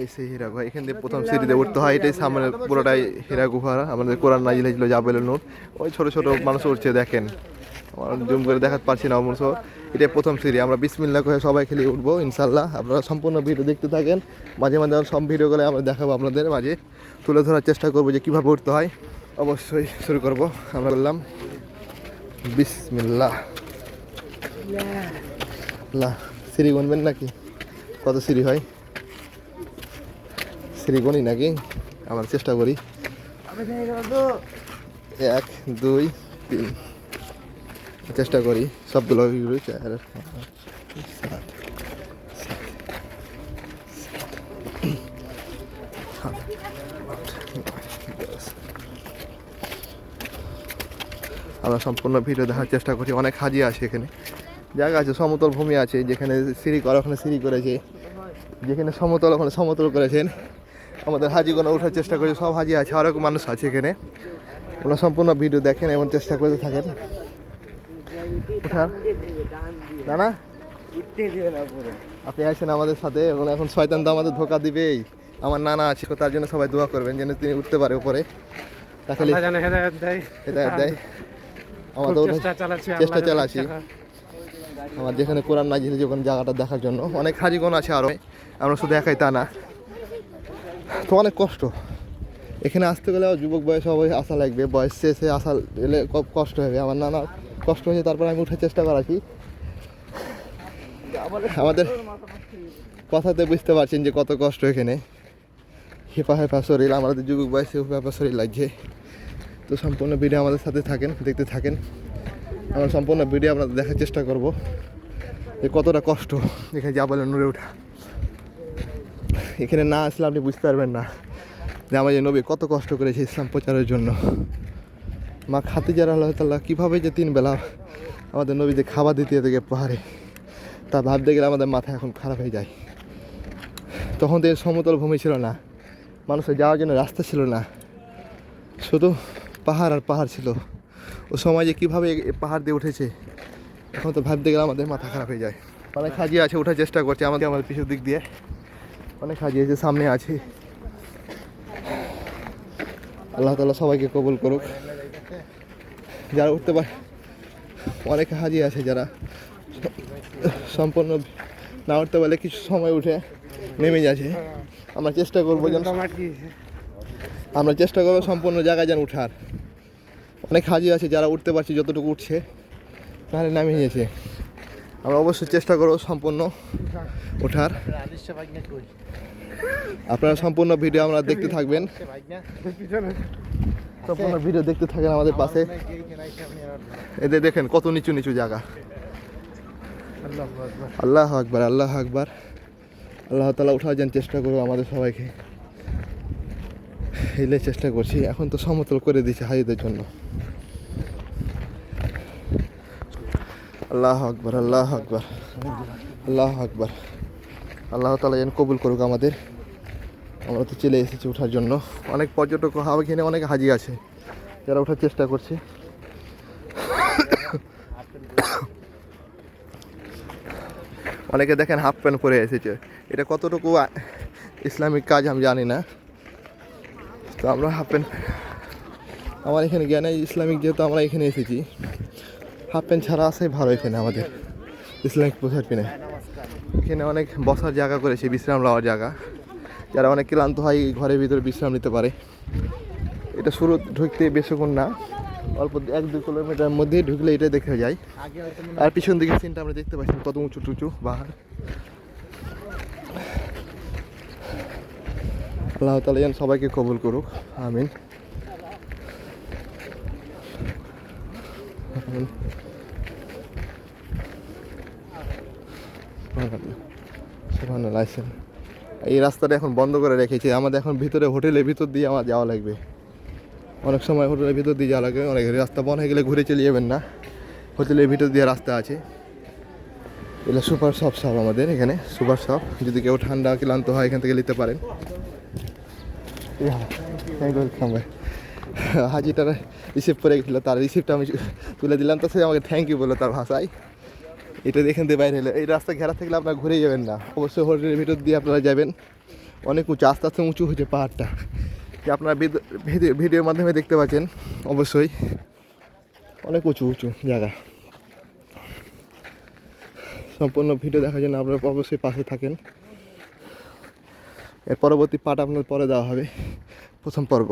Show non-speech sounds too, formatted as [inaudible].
এই সেই হীরা গুহা এখান থেকে প্রথম সিঁড়িতে উঠতে হয় এটাই সামনে পুরোটাই হীরা গুহা। আমাদের কোরআন নাজিল হয়েছিল জাবেলের নূর ওই ছোট ছোট মানুষ উঠছে দেখেন। আমার জুম করে দেখাতে পারছি না অবশ্য। এটাই প্রথম সিঁড়ি। আমরা বিসমিল্লা করে সবাই খেলে উঠবো ইনশাল্লাহ আপনারা সম্পূর্ণ ভিডিও দেখতে থাকেন। মাঝে মাঝে সব ভিডিওগুলো আমরা দেখাবো আপনাদের মাঝে। তুলে ধরার চেষ্টা করব যে কীভাবে উঠতে হয়। অবশ্যই শুরু করব। আমরা বললাম বিসমিল্লাহ। সিঁড়ি গুনবেন নাকি? কত সিঁড়ি হয়? গুনি নাকি? আমরা চেষ্টা করি। এক দুই তিন। চেষ্টা করি। সবগুলো চার সাত। আমরা সম্পূর্ণ ভিডিও দেখার চেষ্টা করি। অনেক হাজি আছে এখানে। জায়গা আছে সমতল ভূমি আছে যেখানে সিঁড়ি করা ওখানে সিঁড়ি করেছে। যেখানে সমতল ওখানে সমতল করেছেন। আমাদের হাজিগুলো ওঠার চেষ্টা করি সব হাজি আছে আরও মানুষ আছে এখানে। ওনারা সম্পূর্ণ ভিডিও দেখেন এবং চেষ্টা করতে থাকেন। ওঠার না না আপনি আছেন আমাদের সাথে এবং এখন শয়তান তো আমাদের ধোকা দিবেই। আমার নানা আছে তার জন্য সবাই দোয়া করবেন যেন তিনি উঠতে পারে উপরে। দেয়। হেদায়েত দেয়। আমাদের খুব চেষ্টা চালাচ্ছি আমার যেখানে কোরআন নাজিল যখন জায়গাটা দেখার জন্য। অনেক হাজিগণ আছে আরও আমরা শুধু একাই তা না। তো অনেক কষ্ট। এখানে আসতে গেলে যুবক বয়স সবাই আসা লাগবে, বয়স শেষে আসা এলে কষ্ট হবে। আমার নানা কষ্ট হয়েছে, তারপর আমি উঠার চেষ্টা করাছি আমাদের কথাতে বুঝতে পারছেন যে কত কষ্ট এখানে। হেপা হেপা শরীর, আমাদের যুবক বয়সে হেপা হেপা শরীর লাগছে। তো সম্পূর্ণ ভিডিও আমাদের সাথে থাকেন, দেখতে থাকেন। আমরা সম্পূর্ণ ভিডিও আপনাদের দেখার চেষ্টা করব যে কতটা কষ্ট। এখানে যা বলে নড়ে ওঠা এখানে না আসলে আপনি বুঝতে পারবেন না যে আমার যে নবী কত কষ্ট করেছে ইসলাম প্রচারের জন্য। মা খাতিজার আল্লাহ তাল্লাহ কীভাবে যে তিন বেলা আমাদের নবীদের খাবার দিতে থেকে পাহাড়ে, তা ভাবতে গেলে আমাদের মাথা এখন খারাপ হয়ে যায়। তখন তো এর সমতল ভূমি ছিল না, মানুষের যাওয়ার জন্য রাস্তা ছিল না, শুধু পাহাড় আর পাহাড় ছিল। ও সময় যে কীভাবে পাহাড় দিয়ে উঠেছে, এখন তো ভাবতে গেলে আমাদের মাথা খারাপ হয়ে যায়। মানে হাজি আছে, ওঠার চেষ্টা করছে আমাদের আমাদের পিছন দিক দিয়ে। অনেক হাজি আছে সামনে আছে। আল্লাহ তালা সবাইকে কবুল করুক। যারা উঠতে পারে, অনেক হাজি আছে যারা সম্পূর্ণ না উঠতে পারলে কিছু সময় উঠে নেমে যাচ্ছে। আমরা চেষ্টা করব যেন আমরা চেষ্টা করব সম্পূর্ণ জায়গায় যেন উঠার। অনেক হাজি আছে যারা উঠতে পারছে, যতটুকু উঠছে, নাহলে নামিয়ে গেছে আমরা অবশ্যই চেষ্টা করব সম্পূর্ণ ওঠার। আপনারা সম্পূর্ণ ভিডিও আমরা দেখতে থাকবেন। সম্পূর্ণ ভিডিও দেখতে থাকেন আমাদের পাশে। এদের দেখেন কত নিচু নিচু জায়গা। আল্লাহ আকবার আল্লাহ আকবার। আল্লাহ তালা উঠার যেন চেষ্টা করব আমাদের সবাইকে। হেলে চেষ্টা করছি। এখন তো সমতল করে দিয়েছে হাজিদের জন্য। আল্লাহ আকবার আল্লাহ আকবার আল্লাহ আকবার। আল্লাহ তালা যেন কবুল করুক আমাদের। আমরা তো চলে এসেছি ওঠার জন্য। অনেক পর্যটক হাওয়া এখানে অনেক হাজি আছে। যারা ওঠার চেষ্টা করছে। অনেকে দেখেন হাফ প্যান্ট পরে এসেছে। এটা কতটুকু ইসলামিক কাজ আমি জানি না। তো আমরা হাফ প্যান্ট আমার এখানে জ্ঞানে ইসলামিক যেহেতু আমরা এখানে এসেছি। হাফ প্যান্ট ছাড়া আসাই ভালো এখানে আমাদের। ইসলামিক পোশাক কিনে। এখানে অনেক বসার জায়গা করেছে, বিশ্রাম নেওয়ার জায়গা। যারা অনেক ক্লান্ত হয় ঘরের ভিতরে বিশ্রাম নিতে পারে। এটা শুরু ঢুকতে বেশিক্ষণ না। অল্প এক দু কিলোমিটার মধ্যে ঢুকলে এটা দেখে যায়। আর পিছন দিকে সিনটা আমরা দেখতে পাচ্ছি, কত উঁচু টুচু পাহাড়। আল্লাহ তালা যেন সবাইকে কবুল করুক, আমিন। সুবহানাল্লাহ, আইসেন। এই রাস্তাটা এখন বন্ধ করে রেখেছে। আমাদের এখন ভিতরে হোটেলের ভিতর দিয়ে আমার যাওয়া লাগবে। অনেক সময় হোটেলের ভিতর দিয়ে যাওয়া লাগবে অনেক রাস্তা বন্ধ হয়ে গেলে ঘুরে চলে যাবেন না। হোটেলের ভিতর দিয়ে রাস্তা আছে। এগুলো সুপার শপ সব আমাদের এখানে। Super shop. যদি কেউ ঠান্ডা ক্লান্ত হয় এখান থেকে নিতে পারেন। ওয়েলকাম ভাই [laughs] হাজিটার রিসিভ করে গেছিল, তার রিসিভটা আমি তুলে দিলাম। তো সে আমাকে থ্যাংক ইউ বলল তার ভাষায়। এটা দেখেন দিয়ে বাইরে হলে। এই রাস্তা ঘেরা থাকলে আপনারা ঘুরে যাবেন না। অবশ্যই হোটেলের ভিতর দিয়ে আপনারা যাবেন। অনেক উঁচু, আস্তে আস্তে উঁচু হয়েছে পাহাড়টা। যে আপনারা ভিডিওর মাধ্যমে দেখতে পাচ্ছেন, অবশ্যই। অনেক উঁচু উঁচু জায়গা। সম্পূর্ণ ভিডিও দেখার জন্য আপনারা অবশ্যই পাশে থাকেন। এর পরবর্তী পার্ট আপনার পরে দেওয়া হবে। প্রথম পর্ব।